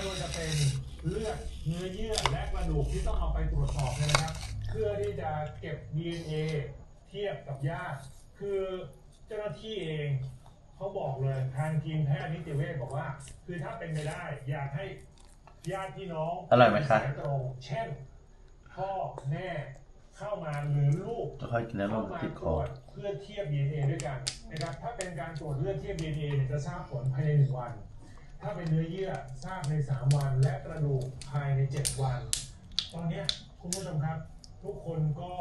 ไม่ว่าจะเป็นเลือดเนื้อเยื่อและกระดูกที่ต้องเอาไปตรวจสอบเนี่ยนะครับ เพื่อที่จะเก็บ DNA เทียบกับญาติคือเจ้าหน้าที่เองเขาบอกเลยทางทีมแพทย์นิติเวชบอกว่า คือถ้าเป็นไปได้ อยากให้ญาติพี่น้องอร่อยไหมคะ สายตรงเช่น พ่อแม่เข้ามาหรือลูก จะค่อยกินแล้วลเข้ามาติดครอวจเพื่อเทียบ DNA ด้วยกันนะครับถ้าเป็นการตรวจเลือดเทียบ DNA เนี่ยจะทราบผลภายในหนึ่งวัน ถ้าเป็นเนื้อเยื่อทราบใน 3 วัน และกระดูกภายใน 7 วัน ตอนเนี้ยคุณผู้ชมครับ ทุกคนก็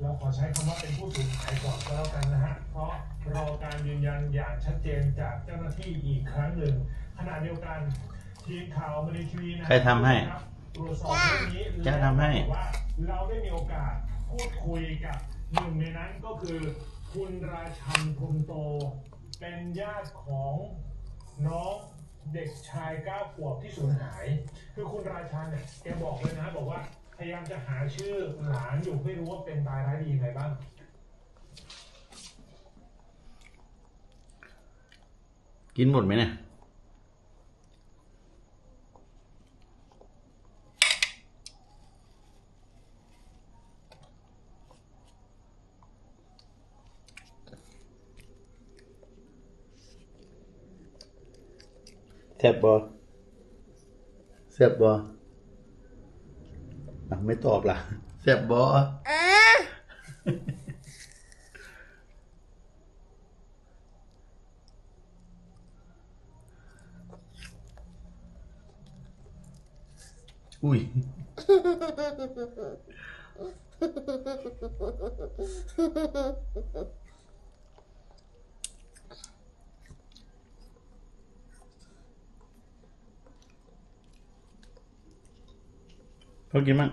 เราขอใช้คำว่าเป็นผู้สูญหายก่อนก็แล้วกันนะฮะ เพราะรอการยืนยันอย่างชัดเจนจากเจ้าหน้าที่อีกครั้งหนึ่งขณะเดียวกันทีมข่าวมณีทีวีนะใครทำให้ครับตรวจสอบเรื่องนี้จ้าทำให้แล้วบอกว่าเราได้มีโอกาสพูดคุยกับหนึ่งในนั้นก็คือ คุณราชันพรหมโต เป็นญาติของ น้องเด็กชายเก้าขวบที่สูญหาย คือคุณราชันเนี่ยแกบอกเลยนะบอกว่าพยายามจะหาชื่อหลานอยู่ไม่รู้ว่าเป็นตายร้ายดียังไงบ้างกินหมดไหมเนี่ย แซ่บบอแซ่บบออะไม่ตอบล่ะแซ่บบออุ้ย พอกินมั้ง